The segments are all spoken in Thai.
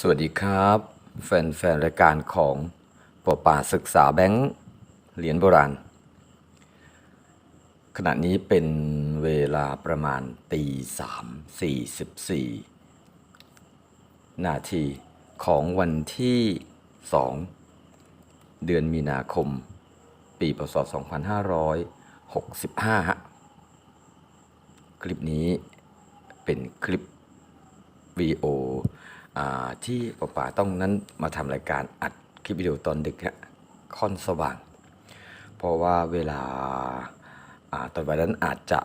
สวัสดีครับ แฟนๆรายการของปอป่าศึกษาแบงค์เหรียญโบราณ ขณะนี้เป็นเวลาประมาณตีสามสี่สิบสี่นาทีของวันที่สองเดือนมีนาคม ปีพศ 2565ฮะคลิปนี้เป็นคลิปวีโอ ที่ป้าป๋าต้องนั้นมาทำรายการอัดคลิปวิดีโอตอนดึกฮะค่อนสว่าง เพราะว่าเวลาอตอนวันนั้นอาจจะ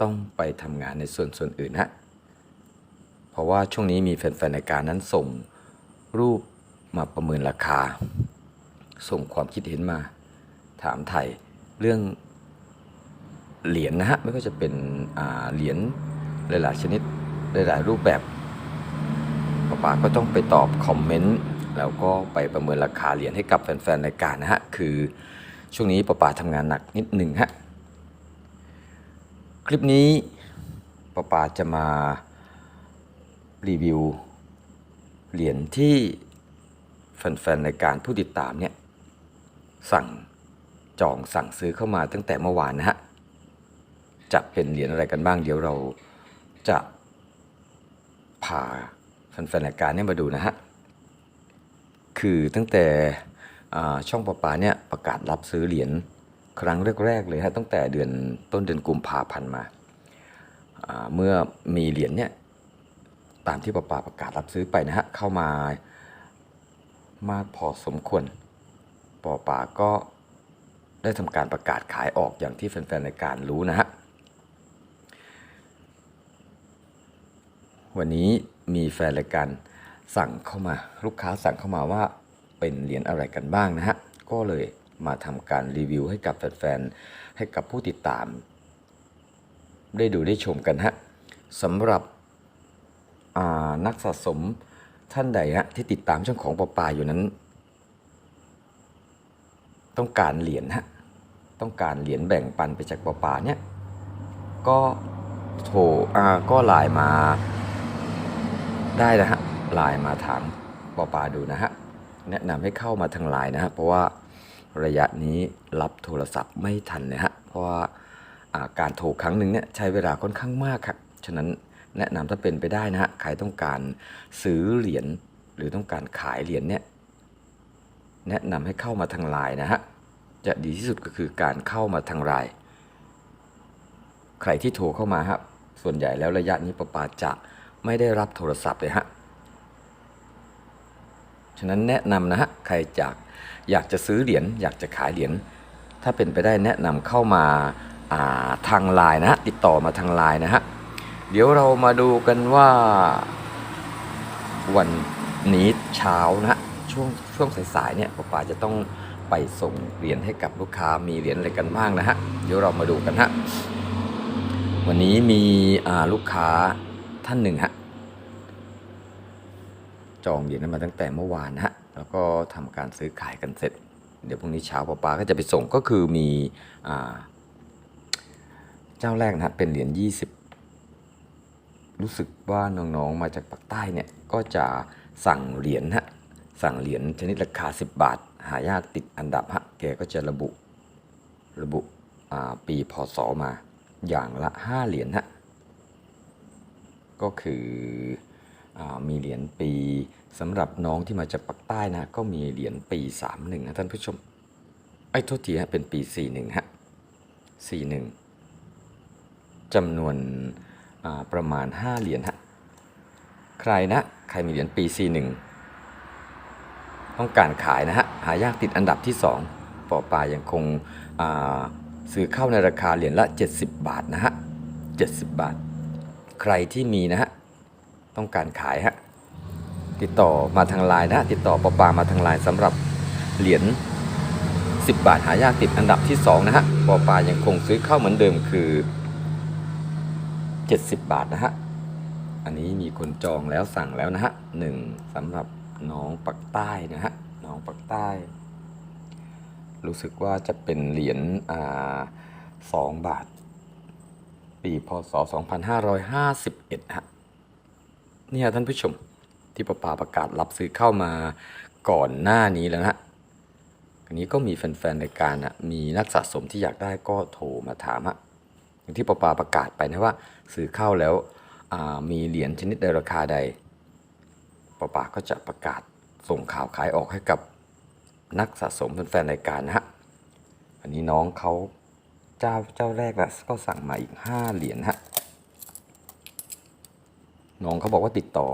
ต้องไปทำงานในส่วนส่วนอื่นฮะเพราะว่าช่วงนี้มีแฟนๆรายการนั้นส่งรูปมาประเมินราคา ส่งความคิดเห็นมา ถามไทยเรื่องเหรียญนะฮะไม่ว่าจะเป็นเหรียญหลายๆชนิดหลายๆรูปแบบ ป้าป๋าก็ต้องไปตอบคอมเมนต์แล้วก็ไปประเมินราคาเหรียญให้กับแฟนๆรายการนะฮะ คือช่วงนี้ป้าป๋าทำงานหนักนิดหนึ่งฮะ คลิปนี้ป้าป๋าจะมารีวิวเหรียญที่แฟนๆรายการผู้ติดตามเนี่ยสั่งจองสั่งซื้อเข้ามาตั้งแต่เมื่อวานนะฮะ จะเป็นเหรียญอะไรกันบ้างเดี๋ยวเราจะพา แฟนรายการเนี่ยมาดูนะฮะ คือตั้งแต่ช่องประปาเนี่ยประกาศรับซื้อเหรียญครั้งแรกๆเลยฮะตั้งแต่เดือนต้นเดือนกุมภาพันธ์มา เมื่อมีเหรียญเนี่ยตามที่ประปาประกาศรับซื้อไปนะฮะเข้ามามากพอสมควรปอปาก็ได้ทำการประกาศขายออกอย่างที่แฟนๆรายการรู้นะฮะวันนี้ มีแฟนรายการสั่งเข้ามาลูกค้าสั่งเข้ามาว่าเป็นเหรียญอะไรกันบ้างนะฮะ ก็เลยมาทำการรีวิวให้กับแฟนๆให้กับผู้ติดตาม ได้ดูได้ชมกันฮะสำหรับนักสะสมท่านใดฮะที่ติดตามช่องของปอปาอยู่นั้น ต้องการเหรียญฮะต้องการเหรียญแบ่งปันไปจากปอปาเนี่ยก็โทรอ่าก็ไลน์มา ได้นะฮะไลน์มาถามปอปาดูนะฮะแนะนำให้เข้ามาทางไลน์นะฮะเพราะว่าระยะนี้รับโทรศัพท์ไม่ทันนะฮะเพราะว่าการโทรครั้งหนึ่งเนี่ยใช้เวลาค่อนข้างมากครับฉะนั้นแนะนำถ้าเป็นไปได้นะฮะใครต้องการซื้อเหรียญหรือต้องการขายเหรียญเนี่ยแนะนำให้เข้ามาทางไลน์นะฮะจะดีที่สุดก็คือการเข้ามาทางไลน์ใครที่โทรเข้ามาครับส่วนใหญ่แล้วระยะนี้ประปาจะ ไม่ได้รับโทรศัพท์เลยฮะ ฉะนั้นแนะนำนะฮะ ใครจากอยากจะซื้อเหรียญอยากจะขายเหรียญถ้าเป็นไปได้แนะนำเข้ามาาทางไลน์นะฮะ ติดต่อมาทางไลน์นะฮะ เดี๋ยวเรามาดูกันว่าวันนี้เช้านะช่วงช่วงสายๆเนี่ยประปาจะต้องไปส่งเหรียญให้กับลูกค้ามีเหรียญอะไรกันบ้างนะฮะ เดี๋ยวเรามาดูกันฮะ วันนี้มีลูกค้าท่านหนึ่งฮะ จองเหรียญนั้นมาตั้งแต่เมื่อวานนะฮะแล้วก็ทำการซื้อขายกันเสร็จ เดี๋ยวพรุ่งนี้เช้าป้าปาก็จะไปส่งก็คือมีอเจ้าแรกนะเป็นเหรียญ20 รู้สึกว่าน้องๆมาจากปากใต้เนี่ยก็จะสั่งเหรียญฮะสั่งเหรียญชนิดราคา 10 บาท หายากติดอันดับฮะแกก็จะระบุระบุปีพศมาอย่างละ 5 เหรียญฮะก็คือ มีเหรียญปีสำหรับน้องที่มาจากปากใต้นะ ก็มีเหรียญปี 31 นะท่านผู้ชม ไอ้โทษทีฮะเป็นปี 41 ฮะ 41จำนวนประมาณ 5 เหรียญฮะ ใครนะ ใครมีเหรียญปี 41 ต้องการขายนะฮะ หายากติดอันดับที่ 2 ปอปายังคงซื้อเข้าในราคาเหรียญละ 70 บาทนะฮะ 70 บาท ใครที่มีนะฮะ ต้องการขายฮะติดต่อมาทางไลน์นะติดต่อปอปามาทางไลน์สำหรับเหรียญ10 บาทหายากติดอันดับที่ 2 นะฮะปอปายังคงซื้อเข้าเหมือนเดิมคือ 70 บาทนะฮะอันนี้มีคนจองแล้วสั่งแล้วนะฮะหนึ่งสำหรับน้องปักใต้นะฮะน้องปักใต้ รู้สึกว่าจะเป็นเหรียญอ่าสองบาท ปีพศ 2551ฮะ เนี่ยท่านผู้ชมที่ปะปาประกาศรับซื้อเข้ามาก่อนหน้านี้แล้วนะอันนี้ก็มีแฟนๆรายการอะมีนักสะสมที่อยากได้ก็โทรมาถามฮะอย่างที่ปะปาประกาศไปนะว่า ซื้อเข้าแล้วมีเหรียญชนิดใดราคาใดปะปาก็จะประกาศส่งข่าวขายออกให้กับนักสะสมแฟนๆรายการนะฮะ อันนี้น้องเขาเจ้าเจ้าแรกละก็สั่งมาอีก 5 เหรียญฮะ น้องเขาบอกว่าติดต่อ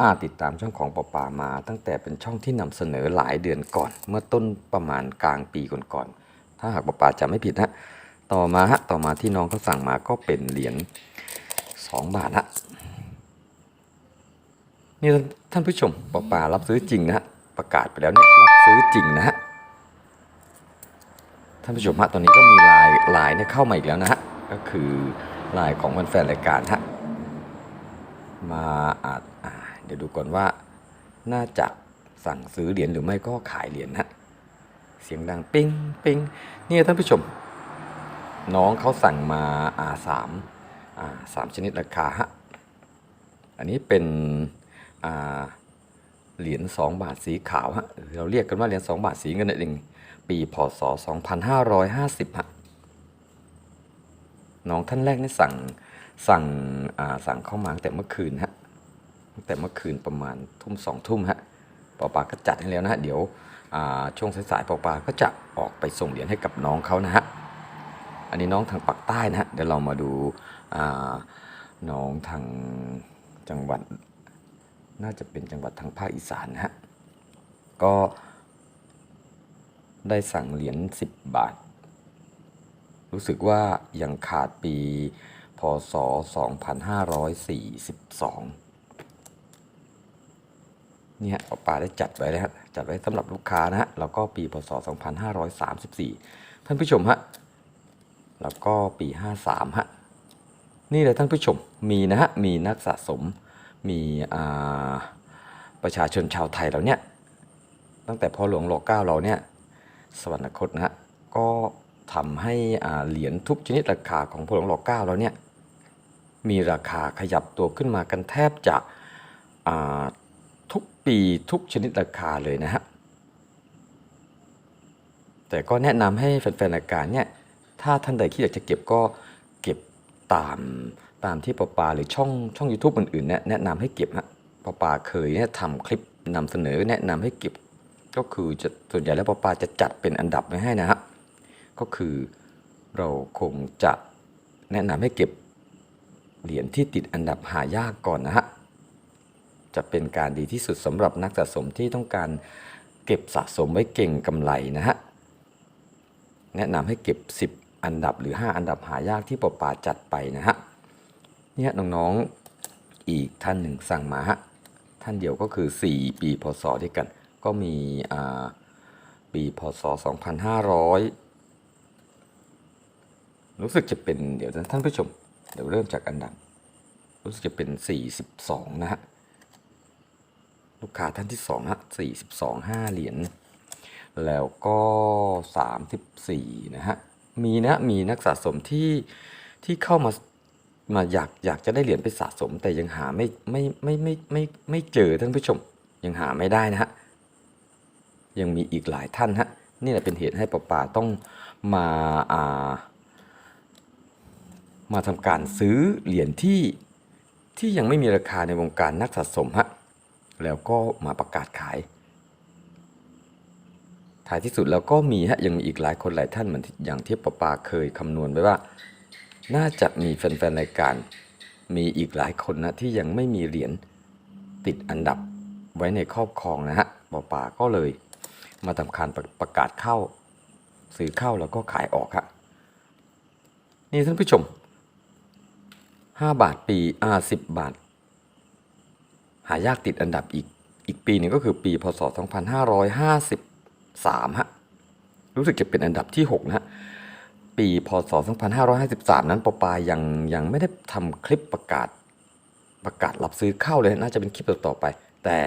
อาติดตามช่องของปอปามา ตั้งแต่เป็นช่องที่นำเสนอหลายเดือนก่อน เมื่อต้นประมาณกลางปีก่อนๆถ้าหากปอปาจะไม่ผิดนะต่อมาฮะต่อมาที่น้องเขาสั่งมาก็เป็นเหรียญ2บาทฮะนี่ท่านผู้ชมปอปารับซื้อจริงนะประกาศไปแล้วเนี่ยรับซื้อจริงนะฮะท่านผู้ชมฮะตอนนี้ก็มีไลายลายเนี่ยเข้ามาอีกแล้วนะฮะก็คือไลายของแฟนรายการฮะ มาอาจเดี๋ยวดูก่อนว่า น่าจะสั่งซื้อเหรียญหรือไม่ก็ขายเหรียญฮะเสียงดังปิ้งปิ้งนี่ท่านผู้ชม น้องเขาสั่งมาอ่าสามอ่าสามชนิดราคาฮะอันนี้เป็นอ่าเหรียญ2บาทสีขาวฮะเราเรียกกันว่าเหรียญ2บาทสีเงินนั่นเองปีพศ 2550ฮะน้องท่านแรกนี่สั่ง สั่งอ่าสั่งเข้ามาตั้งแต่เมื่อคืนฮะตั้งแต่เมื่อคืนประมาณทุ่มสองทุ่มฮะปอปาก็จัดให้แล้วนะฮะเดี๋ยวอ่าช่วงสายๆปอปาก็จะออกไปส่งเหรียญให้กับน้องเขานะฮะอันนี้น้องทางปากใต้นะฮะเดี๋ยวเรามาดูอ่าน้องทางจังหวัด น่าจะเป็นจังหวัดทางภาคอีสานนะฮะก็ได้สั่งเหรียญ10 บาท รู้สึกว่ายังขาดปี พศ 2542 เนี่ยปอปาได้จัดไว้แล้วฮะจัดไว้สำหรับลูกค้านะฮะแล้วก็ปีพศ 2534 ท่านผู้ชมฮะแล้วก็ปี 53 ฮะ นี่เลยท่านผู้ชมมีนะฮะ มีนักสะสม มีประชาชนชาวไทยเราเนี่ย ตั้งแต่พ่อหลวงรอเก้าเราเนี่ย สวรรคตนะฮะ ก็ทำให้เหรียญทุกชนิดราคาของพระหลวงรอเก้าเราเนี่ย มีราคาขยับตัวขึ้นมากันแทบจะทุกปีทุกชนิดราคาเลยนะฮะแต่ก็แนะนำให้แฟนๆรายการเนี่ยถ้าท่านใดที่อยากจะเก็บก็เก็บตามตามที่ปอปาหรือช่องช่อง YouTube อื่นๆเนี่ยแนะนำให้เก็บฮะปอปาเคยเนี่ยทำคลิปนำเสนอแนะนำให้เก็บก็คือจะส่วนใหญ่แล้วปอปาจะจัดเป็นอันดับไว้ให้นะฮะก็คือเราคงจะแนะนำให้เก็บ เหรียญที่ติดอันดับหายากก่อนนะฮะ จะเป็นการดีที่สุดสำหรับนักสะสมที่ต้องการเก็บสะสมไว้เก่งกำไรนะฮะ แนะนำให้เก็บ 10 อันดับหรือ 5 อันดับหายากที่ปอปาจัดไปนะฮะ เนี่ยน้องๆอีกท่านหนึ่งสั่งมาฮะ ท่านเดียวก็คือ 4 ปีพศด้วยกัน ก็มีอ่าปีพศ 2500 รู้สึกจะเป็นเดี๋ยวท่านผู้ชม เดี๋ยวเริ่มจากอันดับ รู้สึกจะเป็น 42 นะฮะ ลูกค้าท่านที่2ฮะ42 5 เหรียญ แล้วก็ 34 นะฮะ มีนะ มีนักสะสมที่ที่เข้ามามาอยากอยากจะได้เหรียญไปสะสม แต่ยังหาไม่ไม่ไม่ไม่ไม่ไม่เจอท่านผู้ชม ยังหาไม่ได้นะฮะ ยังมีอีกหลายท่านฮะ นี่แหละเป็นเหตุให้ปอปาต้องมาอ่า มาทำการซื้อเหรียญที่ที่ยังไม่มีราคาในวงการนักสะสมฮะแล้วก็มาประกาศขายท้ายที่สุดแล้วก็มีฮะยังมีอีกหลายคนหลายท่านเหมือนอย่างที่ปปาเคยคำนวณไว้ว่า น่าจะมีแฟนๆรายการ มีอีกหลายคนนะที่ยังไม่มีเหรียญติดอันดับไว้ในครอบครองนะฮะปปาก็เลยมาทำการประประกาศเข้า ซื้อเข้าแล้วก็ขายออกฮะนี่ท่านผู้ชม 5 บาทปีอ่าสิบบาท หายากติดอันดับอีกอีกปีหนึ่งก็คือปีพศ 2553ฮะรู้สึกจะเป็นอันดับที่ 6 นะฮะปีพศ 2553 นั้นปอปายังยังไม่ได้ทำคลิปประกาศประกาศรับซื้อเข้าเลย น่าจะเป็นคลิปต่อไป แต่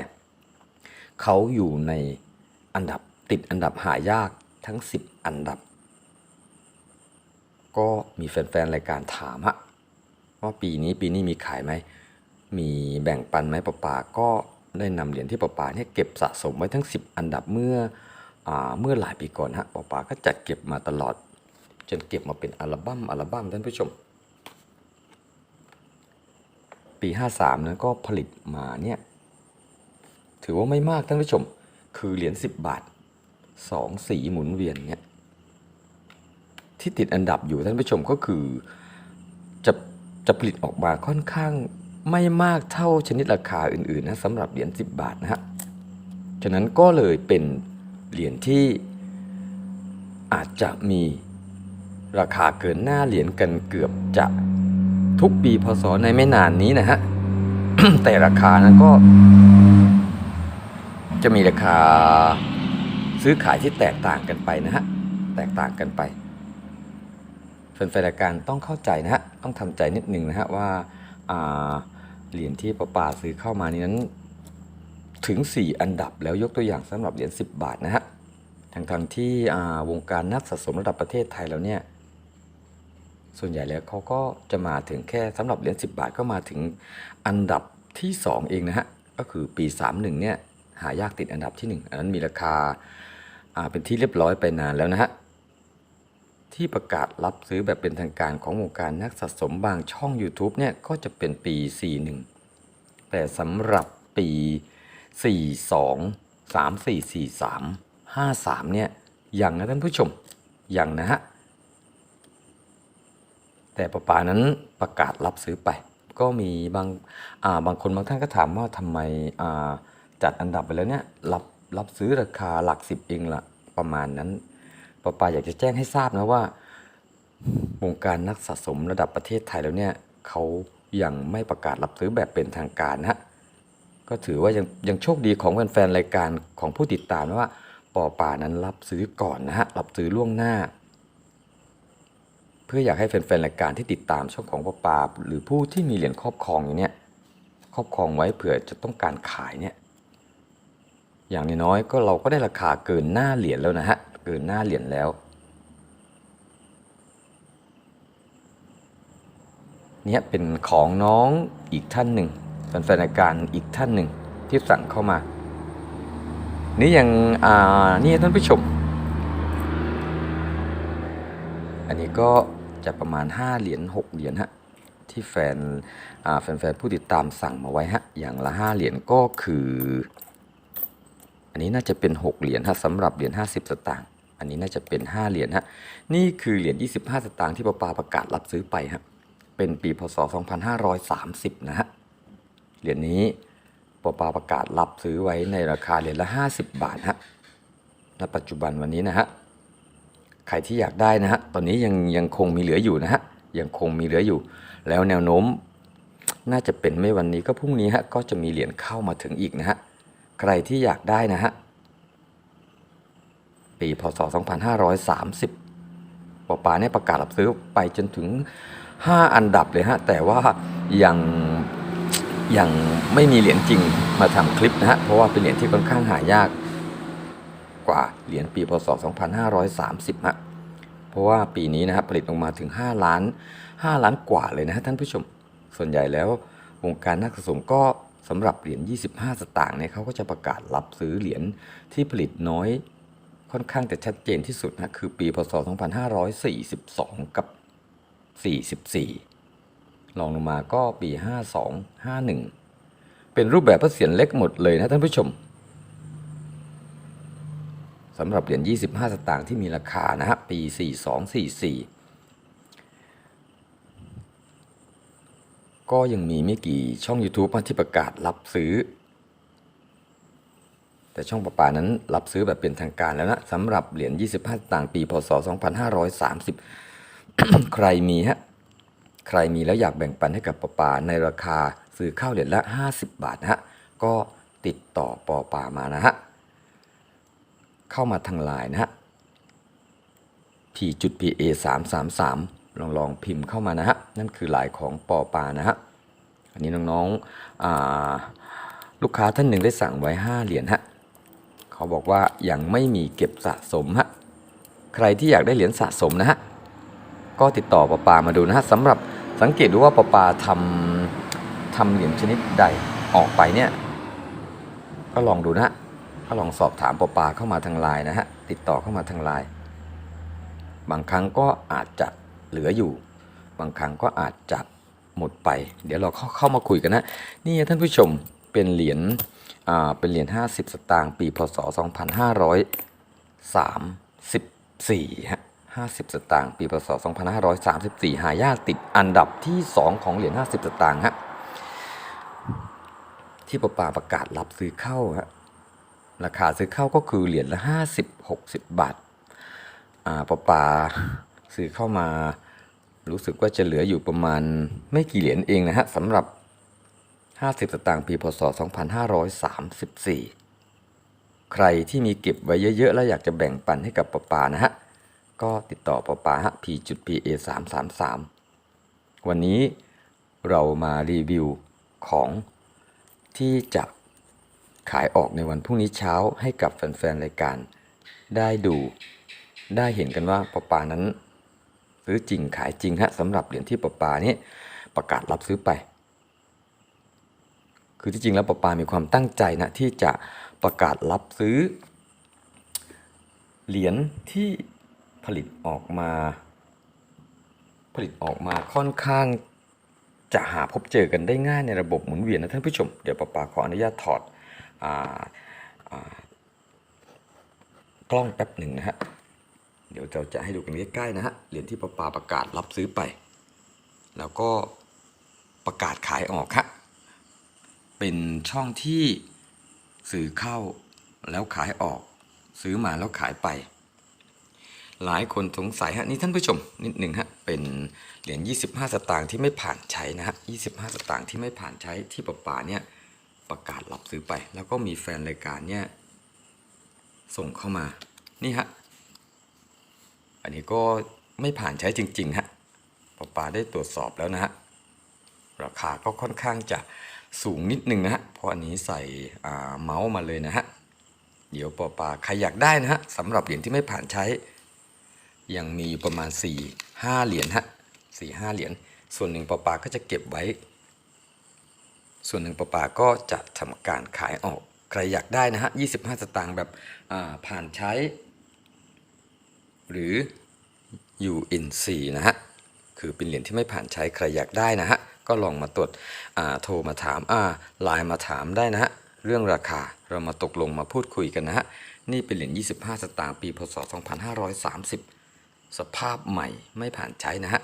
เขาอยู่ในอันดับติดอันดับหายากทั้ง 10 อันดับ ก็มีแฟนๆ รายการถามฮะ ว่าปีนี้ปีนี้มีขายไหม มีแบ่งปันไหมปะปาก็ได้นำเหรียญที่ปอปาเนี่ยเก็บสะสมไว้ทั้ง 10 อันดับเมื่ออเมื่อหลายปีก่อนฮะปอปาก็จัดเก็บมาตลอด จนเก็บมาเป็นอัลบั้มอัลบั้มท่านผู้ชม ปี 53นั้นก็ผลิตมาเนี่ยถือว่าไม่มากท่านผู้ชม คือเหรียญ10 บาท 2 สีหมุนเวียนเนี่ยที่ติดอันดับอยู่ท่านผู้ชมก็คือจะ จะผลิตออกมาค่อนข้างไม่มากเท่าชนิดราคาอื่นๆนะสำหรับเหรียญ 10 บาทนะฮะ ฉะนั้นก็เลยเป็นเหรียญที่อาจจะมีราคาเกินหน้าเหรียญกันเกือบจะทุกปีพศในไม่นานนี้นะฮะ แต่ราคานั้นก็ จะมีราคาซื้อขายที่แตกต่างกันไปนะฮะ แตกต่างกันไป แฟนๆรายการต้องเข้าใจนะฮะต้องทำใจนิดนึงนะฮะว่าเหรียญที่ประปาซื้อเข้ามานี้นั้นถึง 4 อันดับแล้วยกตัวอย่างสำหรับเหรียญ10 บาทนะฮะทั้งทางๆที่วงการนักสะสมระดับประเทศไทยแล้วเนี่ยส่วนใหญ่แล้วเขาก็จะมาถึงแค่สำหรับเหรียญ10 บาทก็มาถึงอันดับที่ 2 เองนะฮะก็คือปี 31เนี่ยหายากติดอันดับที่ 1 อันนั้นมีราคาเป็นที่เรียบร้อยไปนานแล้วนะฮะ ที่ประกาศรับซื้อแบบเป็นทางการของวงการนักสะสมบางช่อง YouTube เนี่ยก็จะเป็นปี 41 แต่สำหรับปี 42 34 43 53 เนี่ยยังนะท่านผู้ชมยังนะฮะแต่ประปานั้นประกาศรับซื้อไป ก็มีบางอ่าบางคนบางท่านก็ถามว่าทำไมอ่าจัดอันดับไปแล้วเนี่ยรับรับซื้อราคาหลักสิบเองละประมาณนั้น ประปาอยากจะแจ้งให้ทราบนะว่าวงการนักสะสมระดับประเทศไทยแล้วเนี่ยเขายังไม่ประกาศรับซื้อแบบเป็นทางการนะก็ถือว่ายังยังโชคดีของแฟนๆรายการของผู้ติดตามนะว่าปอป่านั้นรับซื้อก่อนนะฮะรับซื้อล่วงหน้า เพื่ออยากให้แฟนๆรายการที่ติดตามช่องของปอปาหรือผู้ที่มีเหรียญครอบครองอยู่เนี่ยครอบครองไว้เผื่อจะต้องการขายเนี่ยอย่างน้อยก็เราก็ได้ราคาเกินหน้าเหรียญแล้วนะฮะ กินหน้าเหรียญแล้ว เนี่ยเป็นของน้องอีกท่านหนึ่งแฟนๆราการอีกท่านหนึ่งที่สั่งเข้ามา นี่ยังอ่านี่ท่านผู้ชม อันนี้ก็จะประมาณ 5 เหรียญ6เหรียญฮะที่แฟนอ่าแฟนๆผู้ติดตามสั่งมาไว้ฮะอย่างละ 5 เหรียญก็คือ อันนี้น่าจะเป็น 6 เหรียญฮะสำหรับเหรียญ50 สตางค์ อันนี้น่าจะเป็น 5 เหรียญฮะ นี่คือเหรียญ 25 สตางค์ที่ปาปาประกาศรับซื้อไปฮะ เป็นปีพศ 2530 นะฮะ เหรียญนี้ปาปาประกาศรับซื้อไว้ในราคาเหรียญละ 50 บาทฮะ ณ ปัจจุบันวันนี้นะฮะ ใครที่อยากได้นะฮะ ตอนนี้ยังยังคงมีเหลืออยู่นะฮะ ยังคงมีเหลืออยู่ แล้วแนวโน้มน่าจะเป็นไม่วันนี้ก็พรุ่งนี้ฮะ ก็จะมีเหรียญเข้ามาถึงอีกนะฮะ ใครที่อยากได้นะฮะ ปีพศ 2530ปอปาเนี่ยประกาศรับซื้อไปจนถึง 5 อันดับเลยฮะ แต่ว่ายังยังไม่มีเหรียญจริงมาทำคลิปนะฮะ เพราะว่าเป็นเหรียญที่ค่อนข้างหายากกว่าเหรียญปีพศ 2530ฮะเพราะว่าปีนี้นะครับผลิตออกมาถึง 5 ล้าน 5 ล้านกว่าเลยนะท่านผู้ชม ส่วนใหญ่แล้ววงการนักสะสมก็สำหรับเหรียญ 25 สตางค์เนี่ยเขาก็จะประกาศรับซื้อเหรียญที่ผลิตน้อย ค่อนข้างจะชัดเจนที่สุดนะคือปีพศ 2542 กับ 44 ลองลงมาก็ปี 52 51 เป็นรูปแบบพระเศียรเล็กหมดเลยนะท่านผู้ชมสำหรับเหรียญ 25 สตางค์ที่มีราคานะฮะปี 4244ก็ยังมีไม่กี่ช่อง YouTube ที่ประกาศรับซื้อ แต่ช่องประปานั้นรับซื้อแบบเป็นทางการแล้วนะสำหรับเหรียญ 25สตางปีพศ 2530 ใครมีฮะ ใครมีแล้วอยากแบ่งปันให้กับปอปาในราคาซื้อข้าวเหรียญละ 50 บาทนะฮะ ก็ติดต่อปอปามานะฮะ เข้ามาทางไลน์นะฮะ p.pa 3 3 3ลองลองพิมพ์เข้ามานะฮะ นั่นคือไลน์ของปอปานะฮะ อันนี้น้องๆลูกค้าท่านหนึ่งได้สั่งไว้ 5 เหรียญฮะ เขาบอกว่ายังไม่มีเก็บสะสมฮะใครที่อยากได้เหรียญสะสมนะฮะก็ติดต่อปปามาดูนะฮะสำหรับสังเกตดูว่าปปาทำทำเหรียญชนิดใดออกไปเนี่ย ก็ลองดูนะฮะก็ลองสอบถามปปาเข้ามาทางไลน์นะฮะติดต่อเข้ามาทางไลน์บางครั้งก็อาจจะเหลืออยู่ บางครั้งก็อาจจะหมดไป เดี๋ยวเราเข้าเข้ามาคุยกันนะ นี่ท่านผู้ชมเป็นเหรียญ เป็นเหรียญ50 สตางค์ปีพศ 2534ฮะ50 สตางค์ปีพศ 2534 หายากติดอันดับที่ 2 ของเหรียญ50 สตางค์ฮะที่ประปาประกาศรับซื้อเข้าฮะราคาซื้อเข้าก็คือเหรียญละ 50 60 บาทอ่าประปาซื้อเข้ามา รู้สึกว่าจะเหลืออยู่ประมาณไม่กี่เหรียญเองนะฮะสำหรับ 50 สตางค์ปีพศ 2534 ใครที่มีเก็บไว้เยอะๆ แล้วอยากจะแบ่งปันให้กับปะปานะฮะ ก็ติดต่อปะปาฮะ p.pa 333 วันนี้เรามารีวิวของที่จะขายออกในวันพรุ่งนี้เช้าให้กับแฟนๆ รายการ ได้ดูได้เห็นกันว่าปะปานั้นซื้อจริงขายจริงฮะสำหรับเหรียญที่ปะปานี้ประกาศรับซื้อไป คือที่จริงแล้วประปามีความตั้งใจนะที่จะประกาศรับซื้อ เหรียญที่ผลิตออกมา ผลิตออกมาค่อนข้างจะหาพบเจอกันได้ง่ายในระบบหมุนเวียนนะท่านผู้ชม เดี๋ยวปะปาขออนุญาตถอดออกล้องแป๊บหนึ่งนะฮะ เดี๋ยวเราจะให้ดูกันใกล้ๆนะฮะ เหรียญที่ปะปาประกาศรับซื้อไป แล้วก็ประกาศขายออกฮะ เป็นช่องที่ซื้อเข้าแล้วขายออก ซื้อมาแล้วขายไป หลายคนสงสัยฮะนี่ท่านผู้ชมนิดหนึ่งฮะเป็นเหรียญ25 สตางค์ที่ไม่ผ่านใช้นะฮะ25 สตางค์ที่ไม่ผ่านใช้ที่ประปาเนี่ยประกาศรับซื้อไป แล้วก็มีแฟนรายการเนี่ยส่งเข้ามานี่ฮะอันนี้ก็ไม่ผ่านใช้จริงๆฮะปอปาได้ตรวจสอบแล้วนะฮะราคาก็ค่อนข้างจะ สูงนิดนึงนะฮะ เพราะอันนี้ใส่เมาส์มาเลยนะฮะ เดี๋ยวปอปาใครอยากได้นะฮะสำหรับเหรียญที่ไม่ผ่านใช้ ยังมีอยู่ประมาณ 4 5 เหรียญฮะ4 5เหรียญ ส่วนหนึ่งปอปาก็จะเก็บไว้ ส่วนหนึ่งปอปาก็จะทำการขายออก ใครอยากได้นะฮะ25สตางค์แบบผ่านใช้ หรือ UNC นะฮะ คือเป็นเหรียญที่ไม่ผ่านใช้ ใครอยากได้นะฮะ ก็ลองมาตรวจโทรมาถามไลน์มาถามได้นะฮะเรื่องราคาเรามาตกลงมาพูดคุยกันนะฮะนี่เป็นเหรียญ25 สตางค์ปีพศ 2530 สภาพใหม่ไม่ผ่านใช้นะฮะ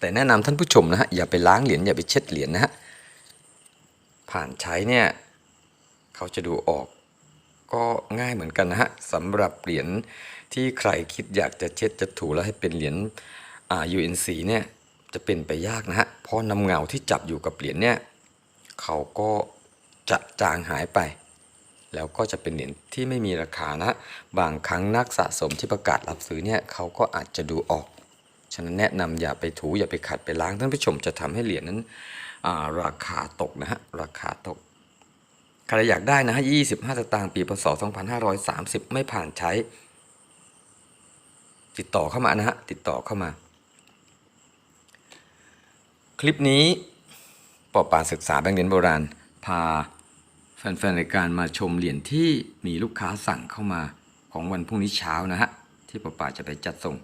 แต่แนะนำท่านผู้ชมนะฮะอย่าไปล้างเหรียญอย่าไปเช็ดเหรียญนะฮะผ่านใช้เนี่ยเขาจะดูออกก็ง่ายเหมือนกันนะฮะสำหรับเหรียญที่ใครคิดอยากจะเช็ดจะถูแล้วให้เป็นเหรียญอ่า UNC เนี่ย จะเป็นไปยากนะฮะ เพราะน้ำเงาที่จับอยู่กับเหรียญเนี่ยเขาก็จะจางหายไป แล้วก็จะเป็นเหรียญที่ไม่มีราคานะ บางครั้งนักสะสมที่ประกาศรับซื้อเนี่ยเขาก็อาจจะดูออก ฉะนั้นแนะนำอย่าไปถูอย่าไปขัดไปล้างท่านผู้ชมจะทำให้เหรียญนั้นาราคาตกนะฮะราคาตกใครอยากได้นะฮะ25 สตางค์ปีพศ 2530 ไม่ผ่านใช้ ติดต่อเข้ามานะฮะติดต่อเข้ามา ลิปนี้ปอป่าศึกษาแบงค์เหรียญโบราณ พาแฟนๆรายการมาชมเหรียญที่มีลูกค้าสั่งเข้ามาของวันพรุ่งนี้เช้านะฮะที่ปอป่าจะไปจัดส่ง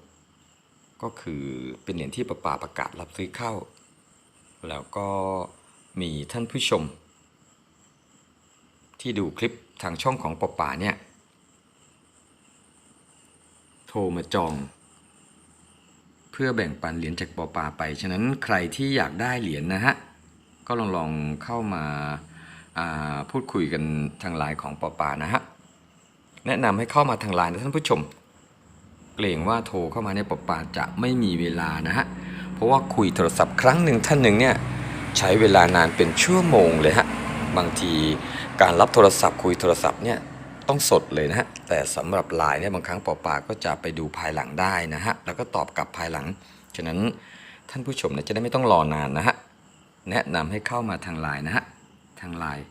ก็คือเป็นเหรียญที่ปอป่าประกาศรับซื้อเข้า แล้วก็มีท่านผู้ชม ที่ดูคลิปทางช่องของปอป่าเนี่ยโทรมาจอง พื่อแบ่งปันเหรียญจากปอป่าไป ฉะนั้นใครที่อยากได้เหรียญนะฮะ ก็ลองลองเข้ามาาพูดคุยกันทางไลน์ของปอป่านะฮะ แนะนำให้เข้ามาทางไลน์นะท่านผู้ชม เกรงว่าโทรเข้ามาในปอป่าจะไม่มีเวลานะฮะ เพราะว่าคุยโทรศัพท์ครั้งหนึ่งท่านหนึ่งเนี่ยใช้เวลานานเป็นชั่วโมงเลยฮะ บางทีการรับโทรศัพท์คุยโทรศัพท์เนี่ย ต้องสดเลยนะฮะแต่สำหรับไลน์เนี่ยบางครั้งปอปาก็จะไปดูภายหลังได้นะฮะแล้วก็ตอบกลับภายหลัง ฉะนั้นท่านผู้ชมเนี่ยจะได้ไม่ต้องรอนานนะฮะแนะนำให้เข้ามาทางไลน์นะฮะทางไลน์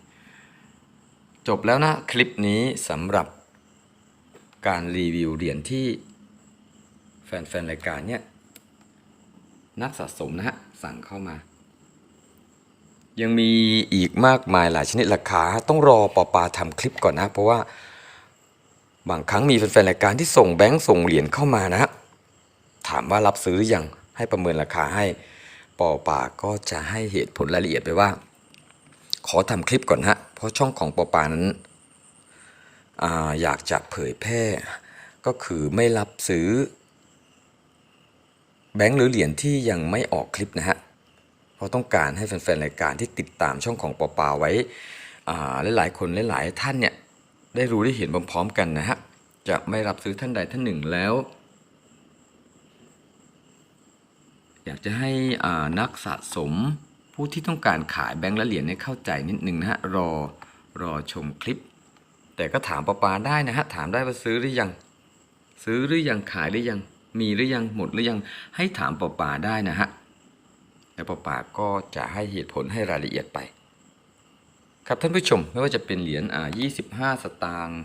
จบแล้วนะคลิปนี้สำหรับการรีวิวเหรียญที่แฟนๆรายการเนี่ยนักสะสมนะฮะสั่งเข้ามา ยังมีอีกมากมายหลายชนิดราคา ต้องรอปอปาทำคลิปก่อนนะ เพราะว่าบางครั้งมีแฟนๆรายการที่ส่งแบงค์ส่งเหรียญเข้ามานะฮะถามว่ารับซื้อหรือยังให้ประเมินราคาให้ปอปาก็จะให้เหตุผลรายละเอียดไปว่า ขอทำคลิปก่อนฮะเพราะช่องของปอปานั้นออยากจะเผยแพร่ ก็คือไม่รับซื้อ แบงค์หรือเหรียญที่ยังไม่ออกคลิปนะฮะ เพราต้องการให้แฟนๆรายการที่ติดตามช่องของปอปาไว้อ่าหลายๆคนหลายๆท่านเนี่ยได้รู้ได้เห็นพร้อมๆกันนะฮะจะไม่รับซื้อท่านใดท่านหนึ่งแล้ว อยากจะให้นักสะสมผู้ที่ต้องการขายแบงค์และเหรียญให้เข้าใจนิดนึงนะฮะรอรอชมคลิป แต่ก็ถามปอปาได้นะฮะถามได้ว่าซื้อหรือยัง ซื้อหรือยังขายหรือยังมีหรือยังหมดหรือยังให้ถามปอปาได้นะฮะ แล้วปอปาก็จะให้เหตุผลให้รายละเอียดไป ครับท่านผู้ชมไม่ว่าจะเป็นเหรียญอ่า25 สตางค์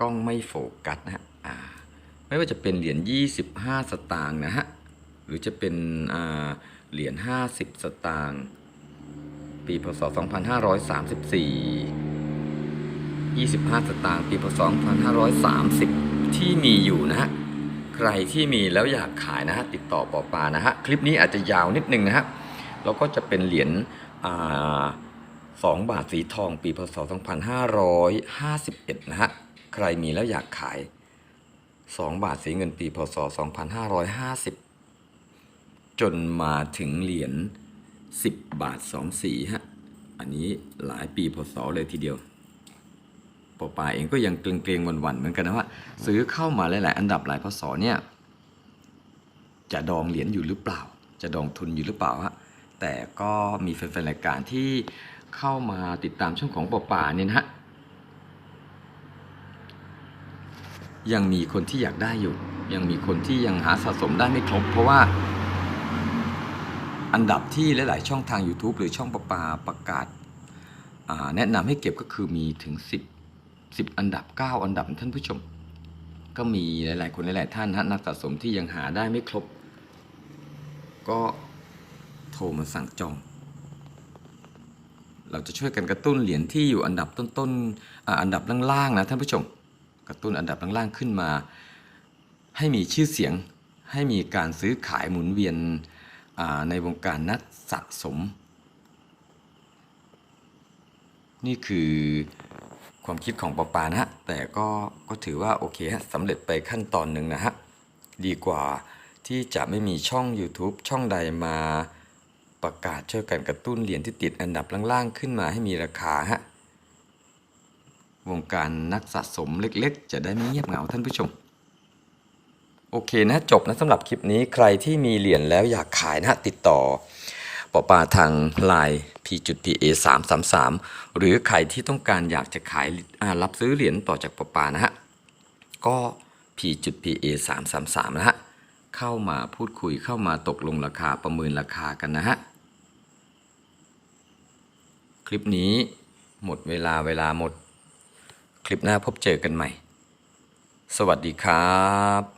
กล้องไม่โฟกัสนะฮะไม่ว่าจะเป็นเหรียญ 25 สตางค์นะฮะ หรือจะเป็นเหรียญ 50 สตางค์ปีพศ 2534 25 สตางค์ปีพศ 2530 ที่มีอยู่นะฮะ ใครที่มีแล้วอยากขายนะฮะติดต่อปอปานะฮะคลิปนี้อาจจะยาวนิดนึงนะฮะแล้วก็จะเป็นเหรียญสองบาทสีทองปีพศ 2551 นะฮะใครมีแล้วอยากขาย 2 บาทสีเงินปีพศ 2550 จนมาถึงเหรียญ10 บาท 2 สีฮะอันนี้หลายปีพศเลยทีเดียว ปอปาเองก็ยังเกรงๆวันๆเหมือนกันนะว่า ซื้อเข้ามาหลายๆอันดับหลายพศเนี่ยจะดองเหรียญอยู่หรือเปล่า จะดองทุนอยู่หรือเปล่าฮะแต่ก็มีแฟนๆรายการที่เข้ามาติดตามช่องของปอปาเนี่ยนะฮะยังมีคนที่อยากได้อยู่ ยังมีคนที่ยังหาสะสมได้ไม่ครบ เพราะว่า อันดับที่หลาย ๆ ช่องทาง YouTube หรือช่องปอปาประกาศ แนะนำให้เก็บก็คือมีถึง 10 10 อันดับ 9 อันดับท่านผู้ชม ก็มีหลาย ๆ คนหลาย ๆ ท่านนักสะสมที่ยังหาได้ไม่ครบ ก็โทรมาสั่งจอง เราจะช่วยกันกระตุ้นเหรียญที่อยู่อันดับต้นๆออันดับล่างๆนะท่านผู้ชม กระตุ้นอันดับล่างๆขึ้นมา ให้มีชื่อเสียงให้มีการซื้อขายหมุนเวียนในวงการนักสะสม นี่คือ ความคิดของปอปานะฮะแต่ก็ก็ถือว่าโอเคฮะสำเร็จไปขั้นตอนหนึ่งนะฮะดีกว่าที่จะไม่มีช่อง YouTube ช่องใดมาประกาศช่วยกันกระตุ้นเหรียญที่ติดอันดับล่างๆ ขึ้นมาให้มีราคาฮะวงการนักสะสมเล็กๆ จะได้ไม่เงียบเหงาท่านผู้ชม โอเคนะจบนะสำหรับคลิปนี้ใครที่มีเหรียญแล้วอยากขายนะฮะติดต่อ อปาทาง Line p.pa 3 3 3หรือใครที่ต้องการอยากจะขายรับซื้อเหรียญต่อจากปอปานะฮะ ก็ p.pa 3 3 3นะฮะ เข้ามาพูดคุยเข้ามาตกลงราคาประเมินราคากันนะฮะ คลิปนี้หมดเวลาเวลาหมด คลิปหน้าพบเจอกันใหม่ สวัสดีครับ